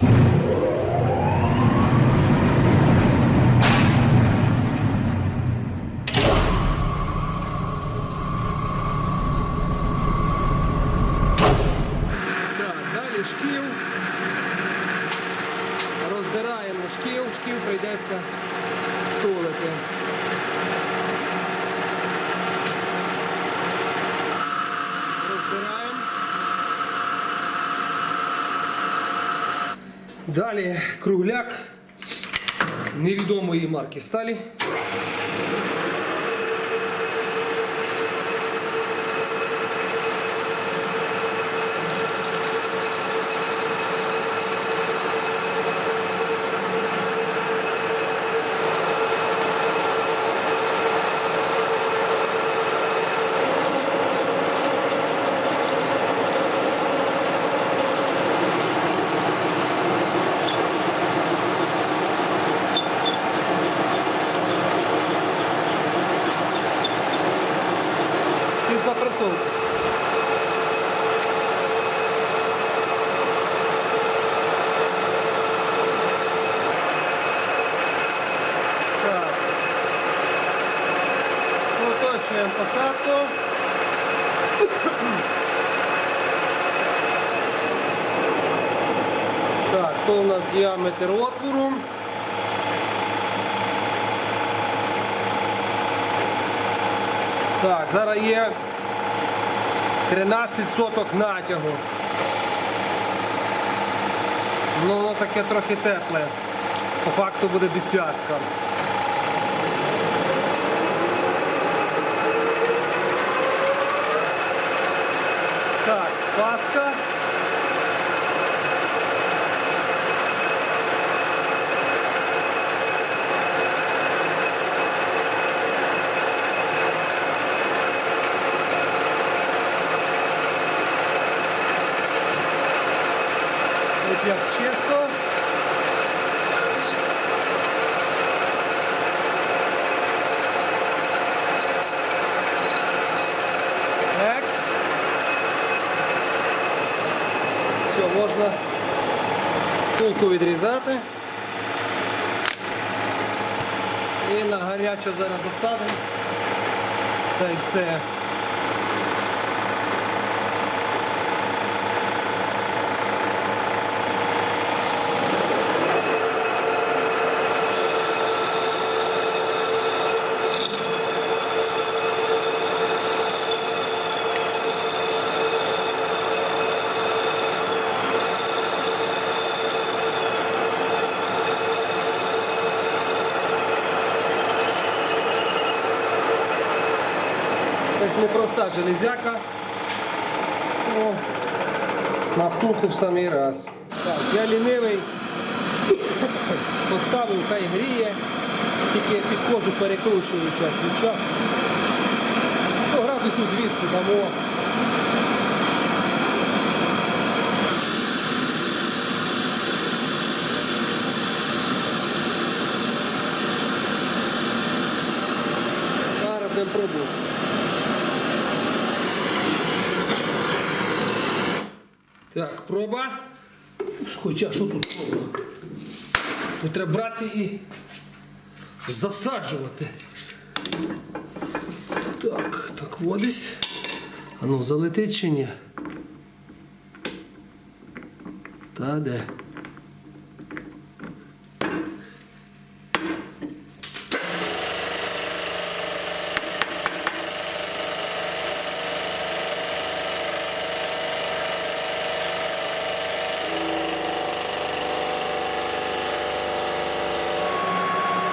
Так, далі шків. Роздираємо шків, шків прийдеться втулити. Роздираємо. Далі кругляк невідомої марки сталі. Під. Так. Проточуємо посадку. Так, то у нас діаметр отвору. Так, зараз є 13 соток натягу. Ну, воно таке трохи тепле. По факту буде десятка. Так, паска. Тут як чисто. Так. Все, можна втулку відрізати. І на гарячу зараз засадимо. Та й все. Тобто непроста железяка. О, на втулку в самий раз. Так, я лінивий. Поставив, хай гріє. Тільки підходжу, перекручую час від часу. Ну, градусів 200 дамо. Зараз будемо пробувати. Так, проба. Хоча що тут проба? Тут треба брати і засаджувати. Так, так водись. А ну залетить чи ні? Та де?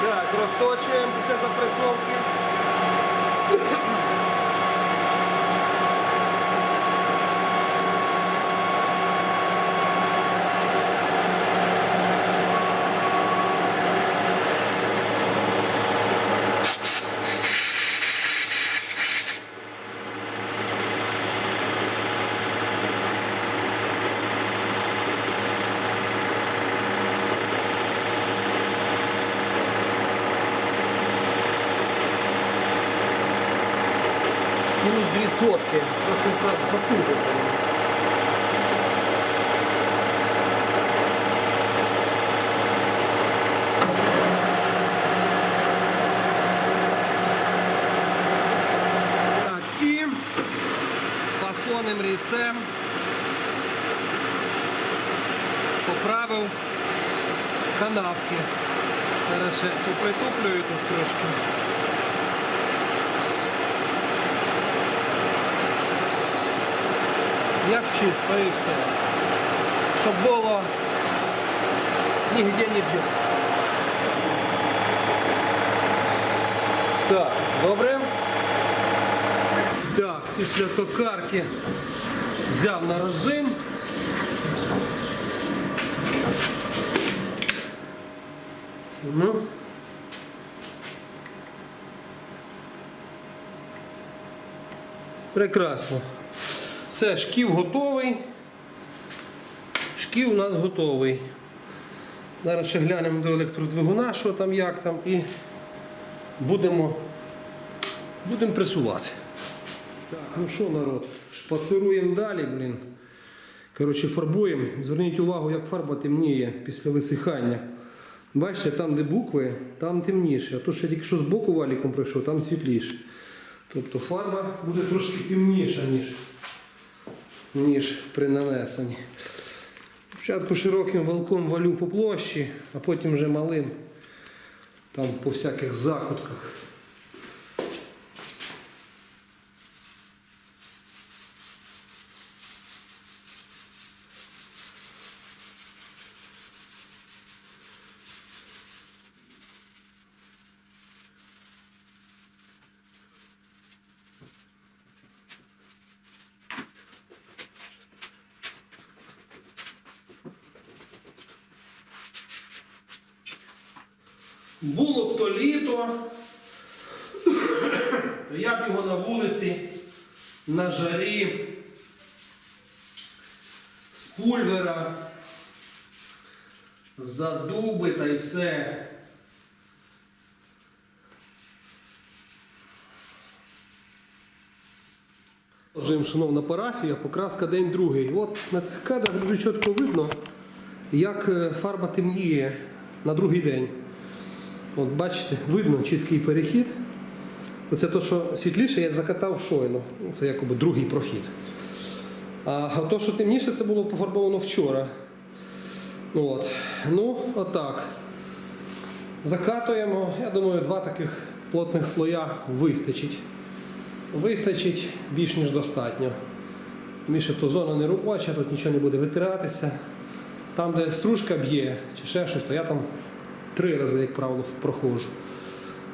Так, розточуємо після запресовки. Мінус дві сотки. Трохи за- затуго. Різцем поправив канавки. Зараз ще попритуплюю тут трошки. Як чисто і все. Щоб було нігде не б'є. Так, добре. Так, після токарки взяв на розжим. Ну. Прекрасно. Все, шків готовий. Шків у нас готовий. Зараз ще глянемо до електродвигуна, що там, як там, і будемо, будемо пресувати. Так, ну що, народ, шпацируємо далі, блін. Коротше, фарбуємо. Зверніть увагу, як фарба темніє після висихання. Бачите, там, де букви, там темніше. А то, що я тільки що з боку валіком пройшов, там світліше. Тобто фарба буде трошки темніша, ніж, ніж при нанесенні. Спочатку широким валком валю по площі, а потім вже малим там по всяких закутках. Було б то літо, то я б його на вулиці на жарі з пульвера, за дуби та й все. Продовжуємо, шановна парафія, покраска день другий. От на цих кадрах дуже чітко видно, як е, фарба темніє на другий день. От бачите, видно чіткий перехід. Оце то, що світліше, я закатав щойно. Це якоби другий прохід. А то, що темніше, це було пофарбовано вчора. От. Ну, отак. Закатуємо. Я думаю, два таких плотних слоя вистачить. Вистачить більш ніж достатньо. Що то зона не робоча, тут нічого не буде витиратися. Там, де стружка б'є чи ще щось, то я там три рази, як правило, проходжу.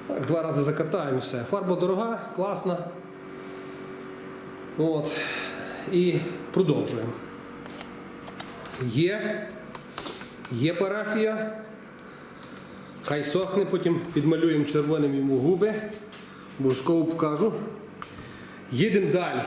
Так, два рази закатаємо і все. Фарба дорога, класна. От. І продовжуємо. Є. Є парафія. Хай сохне, потім підмалюємо червоним йому губи. Обов'язково покажу. Їдемо далі.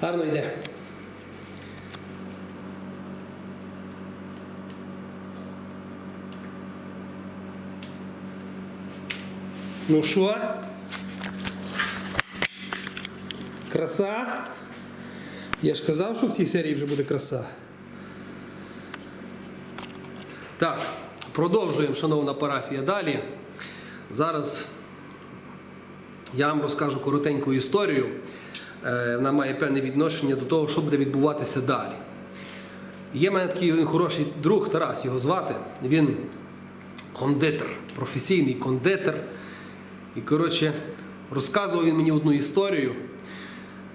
Гарно йде. Ну що? Краса? Я ж казав, що в цій серії вже буде краса. Так, продовжуємо, шановна парафія, далі. Зараз я вам розкажу коротеньку історію. Е, вона має певне відношення до того, що буде відбуватися далі. Є в мене такий хороший друг Тарас, його звати. Він кондитер, професійний кондитер. І, коротше, розказував він мені одну історію.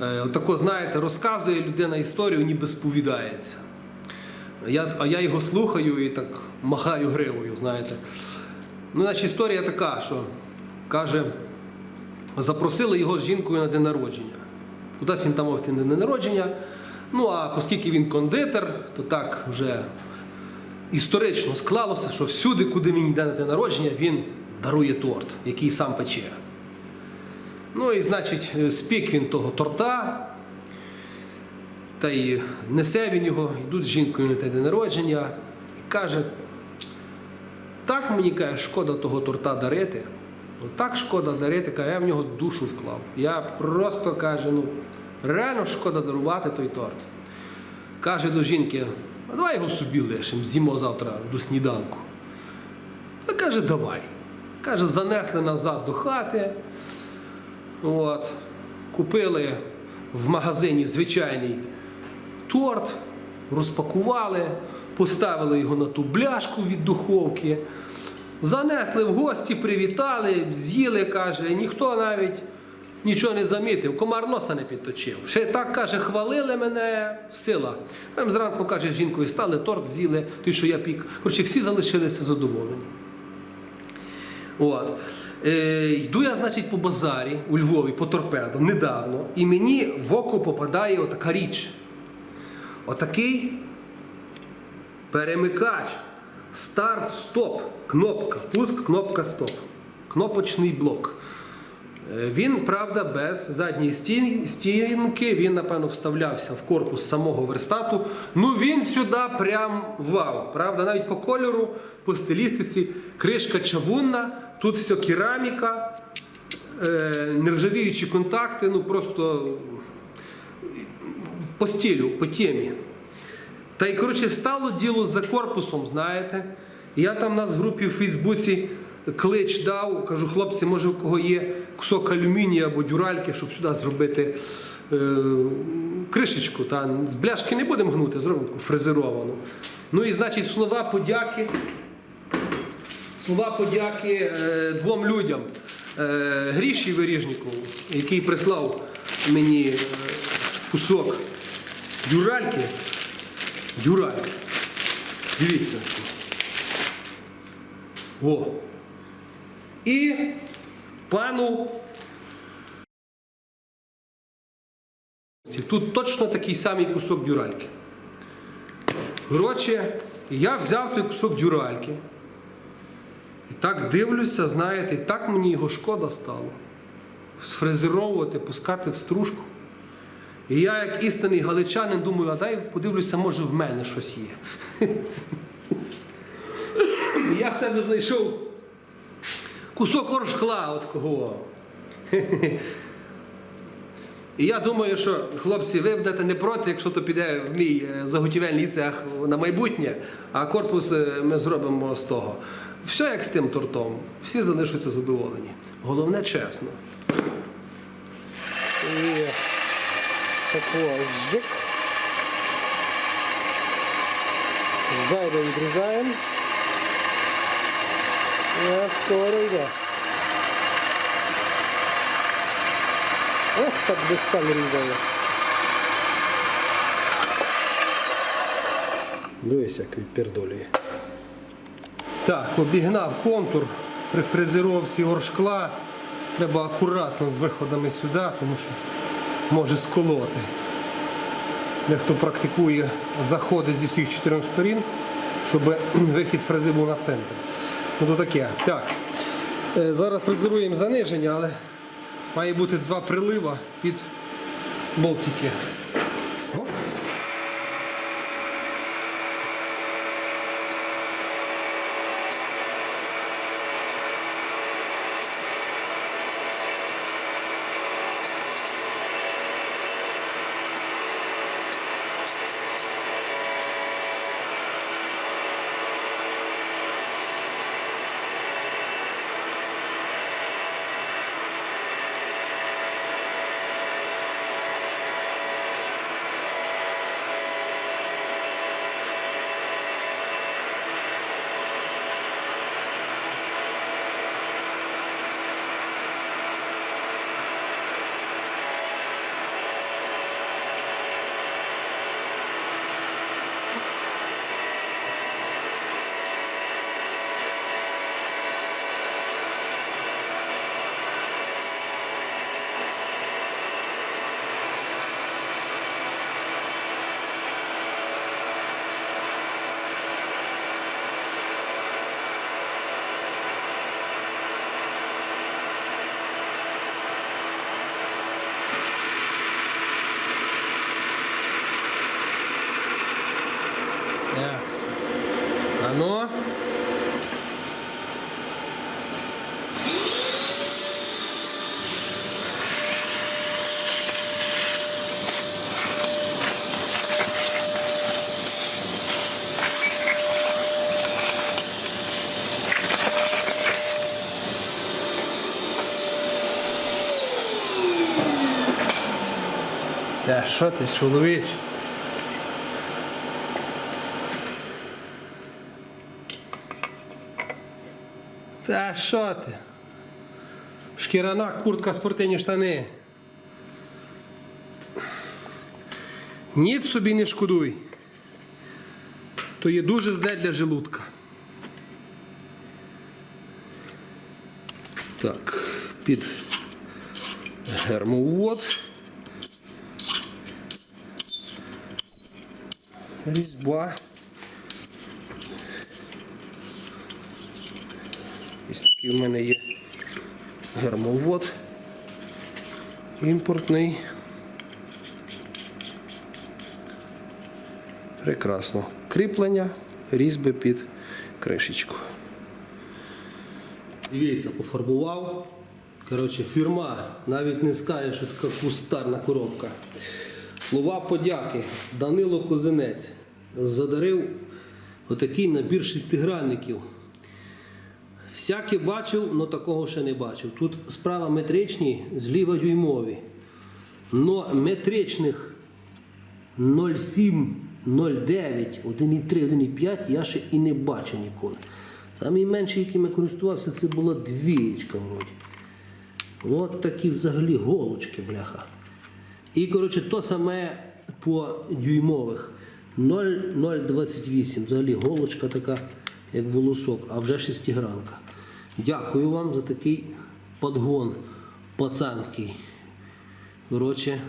Е, Отако, знаєте, розказує людина історію, ніби сповідається. Я, а я його слухаю і так махаю гривою, знаєте. Ну, значить, історія така, що каже, запросили його з жінкою на день народження. Кудись він там мав йти на народження. Ну, а оскільки він кондитер, то так вже історично склалося, що всюди, куди він йде на день народження, він дарує торт, який сам пече. Ну і значить, е, спік він того торта, та й несе він його, йдуть з жінкою на те день народження і каже, так мені каже, шкода того торта дарити. Так шкода дарити, каже, я в нього душу вклав. Я просто каже, ну реально шкода дарувати той торт. Каже до жінки, а давай його собі лишимо, з'їмо завтра до сніданку. А каже, давай. Каже, занесли назад до хати. От, купили в магазині звичайний торт, розпакували, поставили його на ту бляшку від духовки, занесли в гості, привітали, з'їли, каже, ніхто навіть нічого не замітив, комар носа не підточив. Ще так каже, хвалили мене, сила. Там зранку каже, жінкою стали, торт з'їли, той, що я пік. Коротше, всі залишилися задоволені. От. Е, йду я, значить, по базарі у Львові по торпеду недавно, і мені в око попадає отака річ. Отакий перемикач. Старт-стоп. Кнопка. Пуск, кнопка стоп. Кнопочний блок. Е, Він, правда, без задньої стінки, він, напевно, вставлявся в корпус самого верстату. Ну він сюди прям вау. Правда, навіть по кольору, по стилістиці, кришка чавунна, тут все кераміка, е, нержавіючі контакти, ну просто по стилю, по темі. Та й коротше стало діло за корпусом, знаєте. Я там нас в групі в Фейсбуці клич дав, кажу, хлопці, може у кого є кусок алюмінія або дюральки, щоб сюди зробити е, кришечку. Та, з бляшки не будемо гнути, зробимо таку фрезеровану. Ну і значить слова подяки. Слова подяки е, двом людям. Е, Гріші Виріжнікову, який прислав мені е, кусок дюральки. Дюральки. Дивіться. О. І пану. Тут точно такий самий кусок дюральки. Коротше, я взяв той кусок дюральки. І так дивлюся, знаєте, і так мені його шкода стало. Сфрезеровувати, пускати в стружку. І я, як істинний галичанин, думаю, а дай подивлюся, може в мене щось є. Я в себе знайшов кусок оршкла от кого. І я думаю, що хлопці, ви будете не проти, якщо то піде в мій е, заготівельний цех на майбутнє, а корпус е, ми зробимо з того. Все як з тим тортом, всі залишаться задоволені. Головне чесно. І тако жик. Зайве відрізаємо. Я скоро йде. Ох, так без там різає. Дивись, як відпердолює. Так, обігнав контур при фрезеровці оршкла. Треба акуратно з виходами сюди, тому що може сколоти. Дехто практикує заходи зі всіх чотирьох сторін, щоб вихід фрези був на центр. Ну то таке. Так. Е, Зараз фрезеруємо заниження, але має бути два прилива під болтики. Так. А ну. Та що ти, чоловіч? Та що ти? Шкіряна куртка, спортивні штани. Ніц собі не шкодуй. То є дуже зле для желудка. Так, під гермовод. Різьба. Такий в мене є гермовод імпортний. Прекрасно. Кріплення, різьби під кришечку. Дивіться, пофарбував. Коротше, фірма навіть не скаже, що така кустарна коробка. Слова подяки. Данило Козинець задарив отакий набір шестигранників. Всяке бачив, але такого ще не бачив. Тут справа метричні, зліва дюймові. Но метричних 0,7, 0,9, 1,3, 1,5 я ще і не бачив ніколи. Самий менший, яким я користувався, це була двієчка вроді. От такі взагалі голочки, бляха. І, коротше, то саме по дюймових. 0,028. Взагалі голочка така, як волосок, а вже шестигранка. Дякую вам за такий подгон пацанський. Коротше,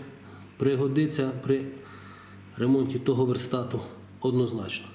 пригодиться при ремонті того верстату однозначно.